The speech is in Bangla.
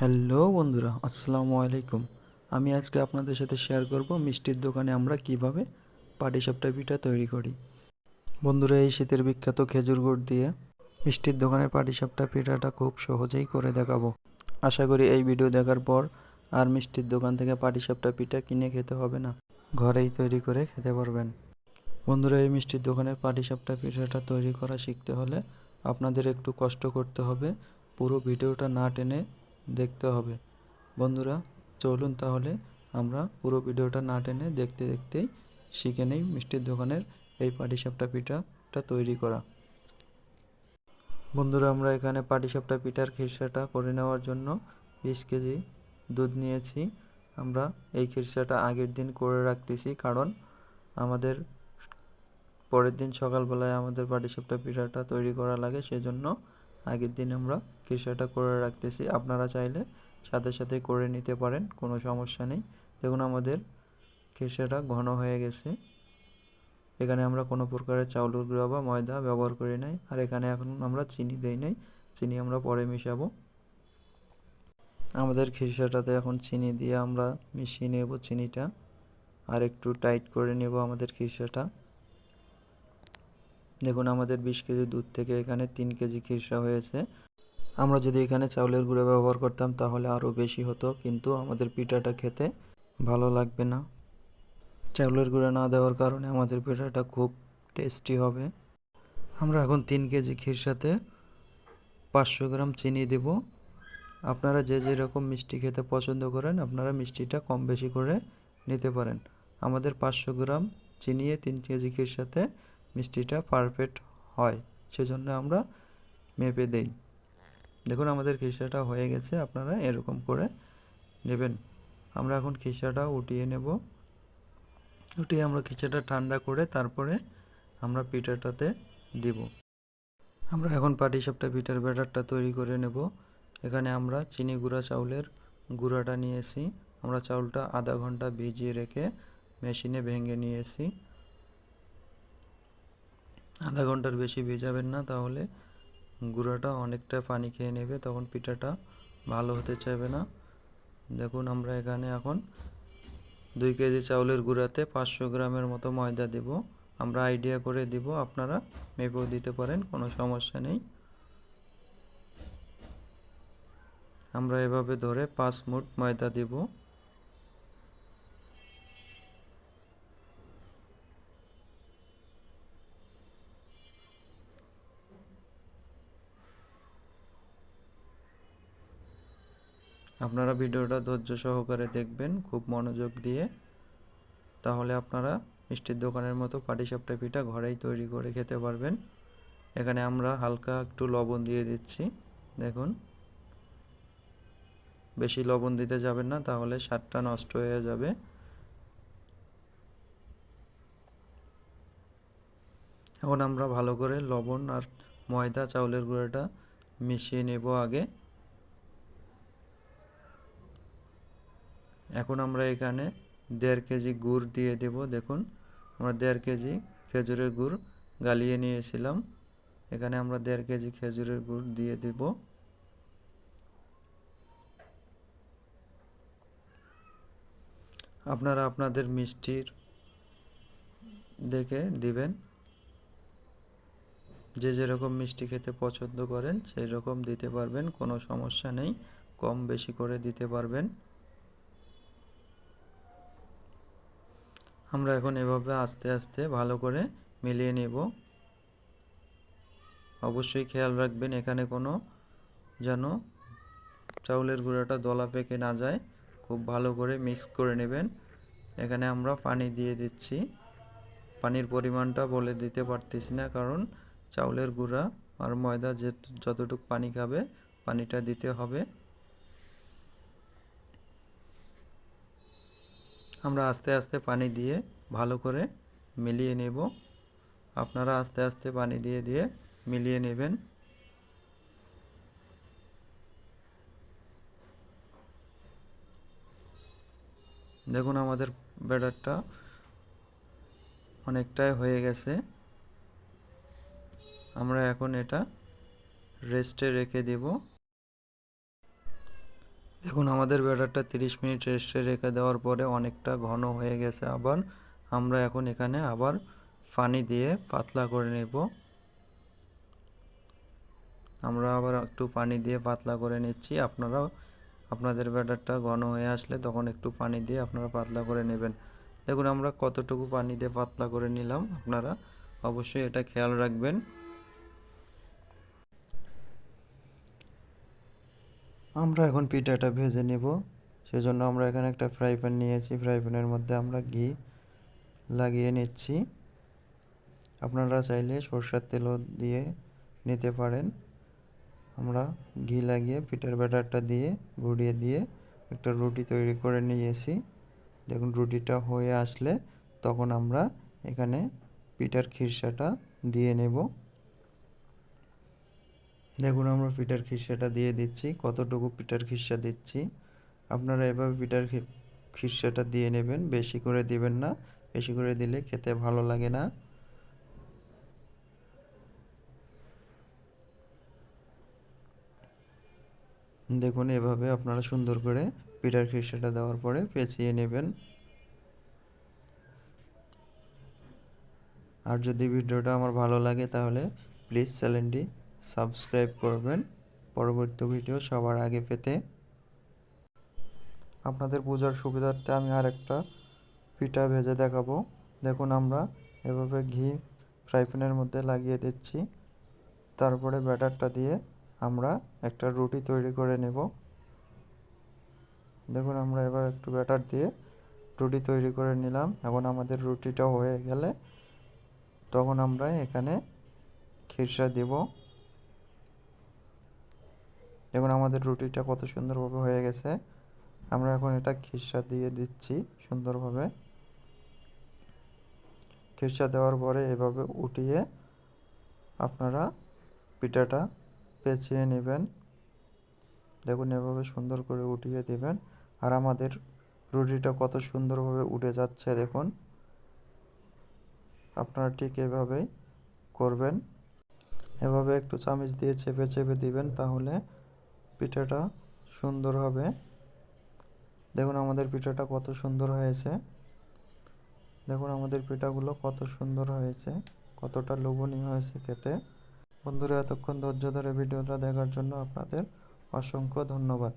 হ্যালো বন্ধুরা, আসসালামু আলাইকুম। আমি আজকে আপনাদের সাথে শেয়ার করব মিষ্টির দোকানে আমরা কীভাবে পাটিসাপটা পিঠা তৈরি করি। বন্ধুরা, এই শীতের বিখ্যাত খেজুর গুড় দিয়ে মিষ্টির দোকানের পাটিসাপটা পিঠাটা খুব সহজেই করে দেখাবো। আশা করি এই ভিডিও দেখার পর আর মিষ্টির দোকান থেকে পাটিসাপটা পিঠা কিনে খেতে হবে না। ঘরেই তৈরি করে খেতে পারবেন। বন্ধুরা, এই মিষ্টির দোকানের পাটিসাপটা পিঠাটা তৈরি করা শিখতে হলে আপনাদের একটু কষ্ট করতে হবে। পুরো ভিডিওটা না টেনে দেখতে হবে। বন্ধুরা, চলুন তাহলে আমরা পুরো ভিডিওটা না টেনে দেখতে দেখতেই শিখে নেই মিষ্টির দোকানের এই পাটিসাপটা পিঠাটা তৈরি করা। বন্ধুরা, আমরা এখানে পাটিসাপটা পিঠার খিরসাটা করে নেওয়ার জন্য বিশ কেজি দুধ নিয়েছি। আমরা এই খিরসাটা আগের দিন করে রাখতেছি কারণ আমাদের পরের দিন সকালবেলায় আমাদের পাটিসাপটা পিঠাটা তৈরি করা লাগে, সেজন্য আগের দিন আমরা খিরসাটা করে রাখতেছি। আপনারা চাইলে সাথে সাথে করে নিতে পারেন, কোনো সমস্যা নেই। দেখুন আমাদের খিরসাটা ঘন হয়ে গেছে। এখানে আমরা কোনো প্রকারের চাউলের গুঁড়া বা ময়দা ব্যবহার করি নাই। আর এখানে এখন আমরা চিনি দেই নাই। চিনি আমরা পরে মিশাবো। আমাদের খিরসাটাতে এখন চিনি দিয়ে আমরা মিশিয়ে নেব চিনিটা। আর একটু টাইট করে নেব আমাদের খিরসাটা দেখুন, আমাদের বিশ কেজি দুধ থেকে এখানে তিন কেজি খিরসা হয়েছে। আমরা যদি এখানে চাউলের গুঁড়ো ব্যবহার করতাম, তাহলে আরও বেশি হতো, কিন্তু আমাদের পিঠাটা খেতে ভালো লাগবে না। চাউলের গুঁড়ো না দেওয়ার কারণে আমাদের পিঠাটা খুব টেস্টি হবে। আমরা এখন তিন কেজি খিরসাতে পাঁচশো গ্রাম চিনি দেব। আপনারা যে যেরকম মিষ্টি খেতে পছন্দ করেন, আপনারা মিষ্টিটা কম বেশি করে নিতে পারেন। আমাদের পাঁচশো গ্রাম চিনিয়ে তিন কেজি খিরসাতে মিষ্টিটা পারফেক্ট হয়, সেজন্য আমরা মেপে দেই। দেখুন, আমাদের খিসাটা হয়ে গেছে, আপনারা এরকম করে নেবেন। আমরা এখন খিসাটা উঠিয়ে নেব। উঠিয়ে আমরা খিচাটা ঠান্ডা করে তারপরে আমরা পিঠাটাতে দিব। আমরা এখন পাটিসাপটা পিঠার ব্যাটারটা তৈরি করে নেব। এখানে আমরা চিনি গুঁড়া চাউলের গুঁড়াটা নিয়েছি। আমরা চাউলটা আধা ঘণ্টা ভিজিয়ে রেখে মেশিনে ভেঙে নিয়েছি। আধা ঘণ্টার বেশি ভেজাবেন না, তাহলে গুঁড়াটা অনেকটা পানি খেয়ে নেবে, তখন পিঠাটা ভালো হতে চাইবে না। দেখুন, আমরা এখানে এখন দুই কেজি চাউলের গুঁড়াতে পাঁচশো গ্রামের মতো ময়দা দেব। আমরা আইডিয়া করে দিব, আপনারা মেপেও দিতে পারেন, কোনো সমস্যা নেই। আমরা এভাবে ধরে পাঁচ মুঠ ময়দা দিব। আপনারা ভিডিওটা ধৈর্য সহকারে দেখবেন, খুব মনোযোগ দিয়ে। তাহলে আপনারা মিষ্টির দোকানের মতো পাটিসাপটা পিঠা ঘরেই তৈরি করে খেতে পারবেন। এখানে আমরা হালকা একটু লবণ দিয়ে দিচ্ছি, দেখুন। বেশি লবণ দিতে যাবেন না, তাহলে স্বাদটা নষ্ট হয়ে যাবে। এখন আমরা ভালো করে লবণ আর ময়দা চাউলের গুঁড়োটা মিশিয়ে নেব আগে। এখন আমরা এখানে দেড় কেজি গুড় দিয়ে দেব, দেখুন। আমরা দেড় কেজি খেজুরের গুড় গালিয়ে নিয়েছিলাম। এখানে আমরা দেড় কেজি খেজুরের গুড় দিয়ে দেব। আপনারা আপনাদের মিষ্টির দেখে দিবেন। যে যেরকম মিষ্টি খেতে পছন্দ করেন, সেই রকম দিতে পারবেন, কোনো সমস্যা নেই। কম বেশি করে দিতে পারবেন। আমরা এখন এভাবে আস্তে আস্তে ভালো করে মিলিয়ে নেব। অবশ্যই খেয়াল রাখবেন, এখানে কোনো যেন চাউলের গুঁড়াটা দলা পেকে না যায়। খুব ভালো করে মিক্স করে নেবেন। এখানে আমরা পানি দিয়ে দিচ্ছি। পানির পরিমাণটা বলে দিতে পারতেছি না, কারণ চাউলের গুঁড়া আর ময়দা যে যতটুকু পানি খাবে, পানিটা দিতে হবে। আমরা আস্তে আস্তে পানি দিয়ে ভালো করে মিলিয়ে নেব। আপনারা আস্তে আস্তে পানি দিয়ে দিয়ে মিলিয়ে নেবেন। দেখুন আমাদের ব্যাটারটা অনেকটাই হয়ে গেছে। আমরা এখন এটা রেস্টে রেখে দেব। দেখুন, আমাদের ব্যাটারটা তিরিশ মিনিট রেস্টে রেখে দেওয়ার পরে অনেকটা ঘন হয়ে গেছে আবার। আমরা এখন এখানে আবার পানি দিয়ে পাতলা করে নেব। আমরা আবার একটু পানি দিয়ে পাতলা করে নিচ্ছি। আপনারাও, আপনাদের ব্যাটারটা ঘন হয়ে আসলে তখন একটু পানি দিয়ে আপনারা পাতলা করে নেবেন। দেখুন, আমরা কতটুকু পানি দিয়ে পাতলা করে নিলাম। আপনারা অবশ্যই এটা খেয়াল রাখবেন। আমরা এখন পিঠাটা ভেজে নেব। সেজন্য আমরা এখানে একটা ফ্রাই প্যান নিয়েছি। ফ্রাই প্যানের মধ্যে আমরা ঘি লাগিয়ে নিচ্ছি। আপনারা চাইলে সরষের তেলও দিয়ে নিতে পারেন। আমরা ঘি লাগিয়ে পিঠার ব্যাটারটা দিয়ে ঘুরিয়ে দিয়ে একটা রুটি তৈরি করে নিয়েছি। দেখুন, রুটিটা হয়ে আসলে তখন আমরা এখানে পিঠার খিরসাটা দিয়ে নেব। দেখুন, আমরা পিঠার খিরসাটা দিয়ে দিচ্ছি। কতটুকু পিঠার খিরসা দিচ্ছি? আপনারা এভাবে পিঠার খিরসাটা দিয়ে নেবেন। বেশি করে দিবেন না। বেশি করে দিলে খেতে ভালো লাগে না। দেখুন, এভাবে আপনারা সুন্দর করে পিঠার খিরসাটা দেওয়ার পরে পেঁচিয়ে নেবেন। আর যদি ভিডিওটা আমার ভালো লাগে তাহলে প্লিজ চ্যানেলটি সাবস্ক্রাইব করবেন। পরবর্তী ভিডিও সবার আগে পেতে আপনাদের বোঝার সুবিধার্থে আমি আর একটা পিঠা ভেজে দেখাবো। দেখুন আমরা এভাবে ঘি ফ্রাই প্যানের মধ্যে লাগিয়ে দিচ্ছি। তারপরে ব্যাটারটা দিয়ে আমরা একটা রুটি তৈরি করে নেব। দেখুন আমরা এবার একটু ব্যাটার দিয়ে রুটি তৈরি করে নিলাম। এখন আমাদের রুটিটা হয়ে গেলে তখন আমরা এখানে খিরসা দেব। দেখুন, আমাদের রুটিটা কত সুন্দরভাবে হয়ে গেছে। আমরা এখন এটা খিরসা দিয়ে দিচ্ছি সুন্দরভাবে। খিরসা দেওয়ার পরে এভাবে উঠিয়ে আপনারা পিঠাটা পেঁচিয়ে নেবেন। দেখুন, এভাবে সুন্দর করে উঠিয়ে দেবেন। আর আমাদের রুটিটা কত সুন্দরভাবে উঠে যাচ্ছে, দেখুন। আপনারা ঠিক এভাবেই করবেন। এভাবে একটু চামিচ দিয়ে চেপে চেপে দিবেন, তাহলে পিঠাটা সুন্দর হবে। দেখুন আমাদের পিঠাটা কত সুন্দর হয়েছে। দেখুন আমাদের পিঠাগুলো কত সুন্দর হয়েছে, কতটা লোভনীয় হয়েছে খেতে। বন্ধুরা, এতক্ষণ ধৈর্য ধরে ভিডিওটা দেখার জন্য আপনাদের অসংখ্য ধন্যবাদ।